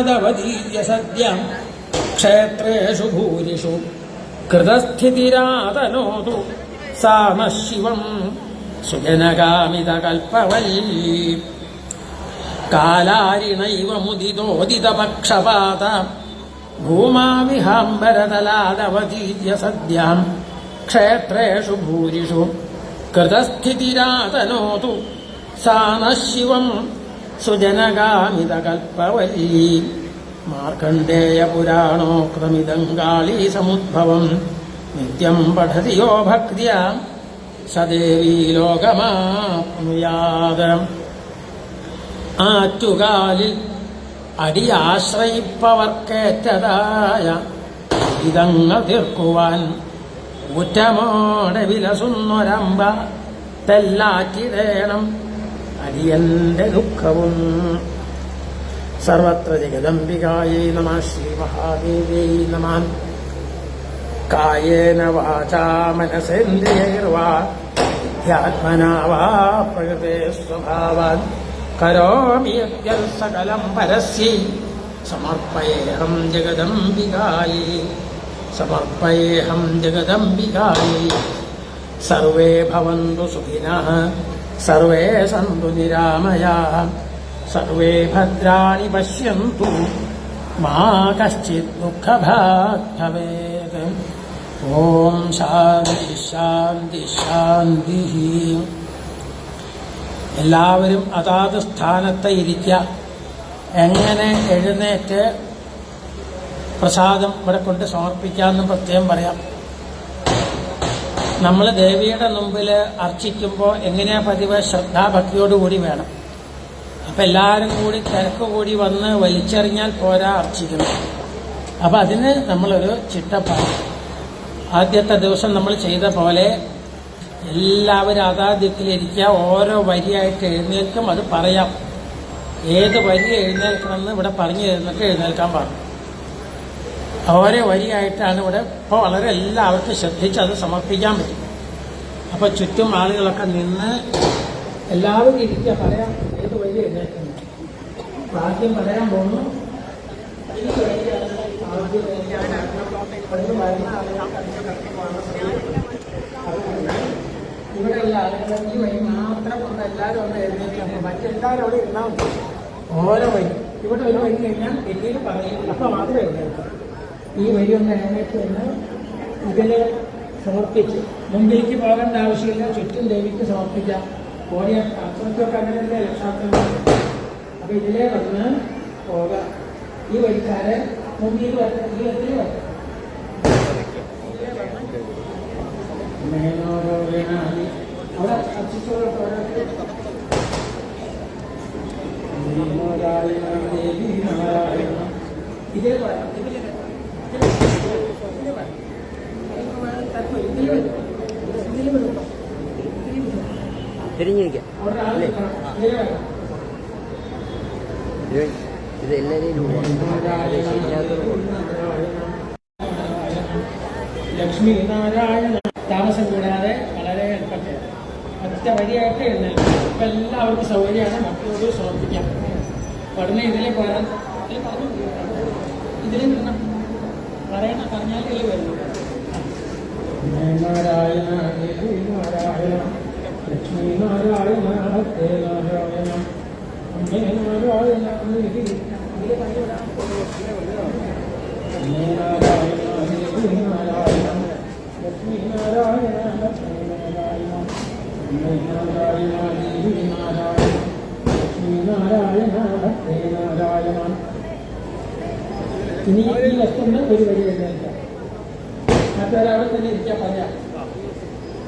തലാദവതീര്യ സദ്യം ക്ഷേത്രേഷു ഭൂരിഷു. കൃതസ്ഥിതിരാതനോതു സാ നഃ ശിവം സുജനകാമിതകൽപ്പവല്ലീ. കാലാരിണൈവ മുദിതോദിതപക്ഷപാത. ഭൂമാവിഹാംബരതലാദവതീര്യ സദ്യം. ക്ഷേത്രേഷു ഭൂരിഷു. കൃതസ്ഥിതിരാതനോതു സാ സുജനകാമിതകൽപ്പവല്ലീ സമുദ്ഭവം നിത്യം പഠതി യോ ഭക്തിയ സദേവീ ലോകമാപ്നുയാത് ആറ്റുകാലിൽ അടിയാശ്രയിപ്പവർക്കേറ്റതായ ഇതങ്ങ തീർക്കുവാൻ ഊറ്റമോടെ വിലസുന്നൊരമ്പ തെല്ലാറ്റിടേണം. അടിയന്റെ ദുഃഖവും. സർവത്ര ജഗദംബികായേ നമ ശ്രീ മഹാദേവ്യൈ നമ. കായേന വാചാ മനസേന്ദ്രിയൈർവാ. ധ്യാത്മനാ വാ പ്രകൃതേ സ്വഭാവാൻ. കരോമി യദ്യൽ സകലം പരസ്യൈ. സമർപ്പയേഹം ജഗദംബികായേ. സമർപ്പയേഹം ജഗദംബികായേ. സർവേ ഭവന്തു സുഖിനഃ. സർവേ സന്തു നിരാമയാः. സർവേ ഭദ്രാണി പശ്യन्तു മാ ദുഃഖഭാഗവേ ഭവേത് ഓം ശാന്തി ശാന്തി ശാന്തി. എല്ലാവരും അതാത് സ്ഥാനത്ത് ഇരിക്കുക എങ്ങനെ എഴുന്നേറ്റ് പ്രസാദം ഇവിടെ കൊണ്ട് സമർപ്പിക്കാമെന്ന് പ്രത്യേകം പറയാം. നമ്മൾ ദേവിയുടെ മുമ്പിൽ അർച്ചിക്കുമ്പോൾ എങ്ങനെയാ പതിവ്? ശ്രദ്ധാഭക്തിയോടുകൂടി വേണം. അപ്പം എല്ലാവരും കൂടി തിരക്ക് കൂടി വന്ന് വലിച്ചെറിഞ്ഞാൽ പോരാ അർച്ചിക്കണം അപ്പം അതിന് നമ്മളൊരു ചിട്ടപ്പാട്. ആദ്യത്തെ ദിവസം നമ്മൾ ചെയ്ത പോലെ എല്ലാവരും അതാദ്യത്തിലിരിക്കുക ഓരോ വരിയായിട്ട് എഴുന്നേൽക്കും. അത് പറയാം. ഏത് വരി എഴുന്നേൽക്കണമെന്ന് ഇവിടെ പറഞ്ഞു എഴുന്നേൽക്കാൻ പറഞ്ഞു ഓരോ വരിയായിട്ടാണ് ഇവിടെ ഇപ്പോൾ വളരെ എല്ലാവർക്കും ശ്രദ്ധിച്ച് അത് സമർപ്പിക്കാൻ പറ്റും. അപ്പോൾ ചുറ്റും ആളുകളൊക്കെ നിന്ന് എല്ലാവരും ഇരിക്കുക പറയാം ഏത് വരി എഴുന്നേൽക്കുന്നു അപ്പോൾ ആദ്യം പറയാൻ പോകുന്നു ഇവിടെയുള്ള ആളുകൾ ഈ വഴി മാത്രം ഒന്ന് എല്ലാവരും ഒന്ന് അപ്പോൾ മറ്റെല്ലാവരും അവിടെ ഇരുന്നാൽ ഓരോ വഴി ഇവിടെ ഒരു വഴി കഴിഞ്ഞാൽ പിന്നീട് പറയും. അപ്പോൾ മാത്രമേ എഴുന്നേൽക്കാം ഈ വഴി ഒന്ന് എഴുന്നേറ്റ് എന്ന് ഇതിൽ സമർപ്പിച്ച്. മുമ്പിലേക്ക് പോകേണ്ട ആവശ്യമില്ല ചുറ്റും ദേവിക്ക് സമർപ്പിക്കാം. ഓടിയ അത്രയ്ക്കൊക്കെ അങ്ങനെയല്ലേ ലക്ഷാർത്ഥം അപ്പോൾ ഇതിലേ വന്ന് പോകാം. ഈ വഴിക്കാരെ മുമ്പിൽ വരണം ഈ വഴിയിൽ വരണം അവിടെ അർച്ചിച്ചോളൊക്കെ ഓരോരുത്തർ ഇതേ പറയാം ഇതിലേ വരാം. ഇതിലേ വരാം. ഇതിലേ വരാം. തത്വം ഇതിലേ വരും. ഇതിലേ വരും. ഇതിലേ വരും. തിരിഞ്ഞിരിക്കാം. ഇതിലേ. ഇത് എല്ലാവരെയും ലക്ഷ്മി നാരായണ താമസം കൂടാതെ വളരെ എളുപ്പത്തിൽ ഒറ്റ വരിയായിട്ട് എഴുന്നേൽക്കും. ഇപ്പം എല്ലാവർക്കും സൗകര്യമാണ്. മറ്റുള്ളവർ സമർപ്പിക്കാം. പഠനം ഇതിലെ പോയാൽ ഇതിൽ പറഞ്ഞു ഇതിലെ പറയണ പറഞ്ഞാൽ ഇതിൽ വരുന്നു നാരായണ നാരായണ. ഇനി ഈ വസ്തുണ്ട് ഒരു വരി വരുന്നില്ല മറ്റൊരാളെ തന്നെ ഇരിക്കാൻ പറയാം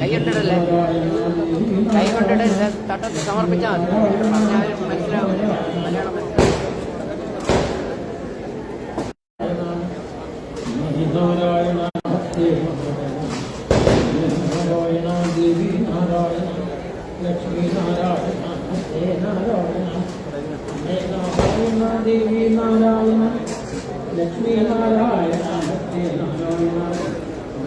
കൈകൊണ്ടിടല്ലേ? കൈകൊണ്ടിടല്ലേ തട്ടത്തിൽ സമർപ്പിച്ചാൽ മതി. മനസ്സിലാവില്ല മലയാളം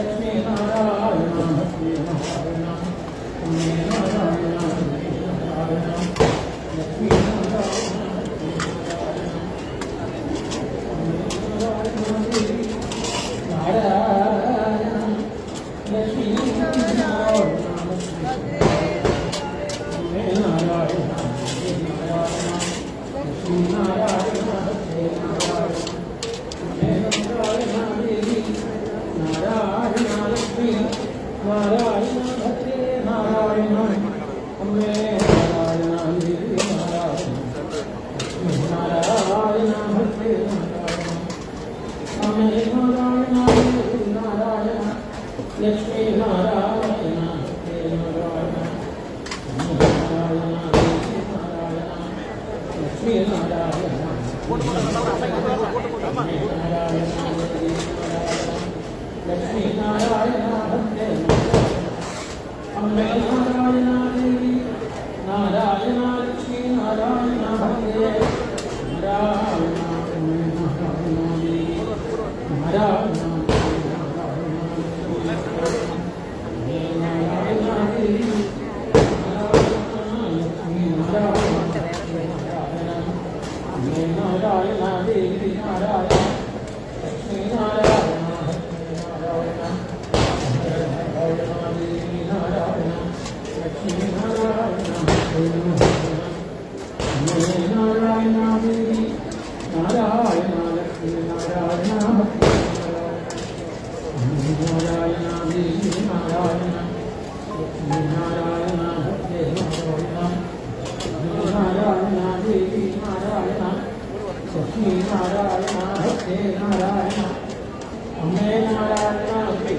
लक्ष्मीनारायणाय नमः I'm not going to lie to you.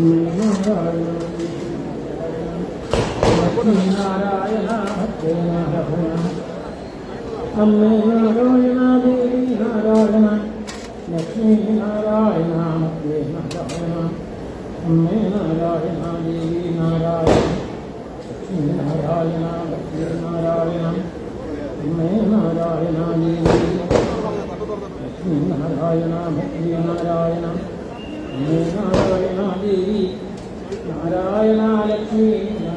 അമ്മേ നാരായണ ദേവി നാരായണ ലക്ഷ്മി നാരായണ അമ്മേ നാരായണ അമ്മേ നാരായണ ദേവി നാരായണ ലക്ഷ്മി നാരായണ ലക്ഷ്മി നാരായണ അമ്മേ നാരായണ ദേവി ഭക്തി Narayana i'm not a bad guy i'm Narayana Devi Narayana Lakshmi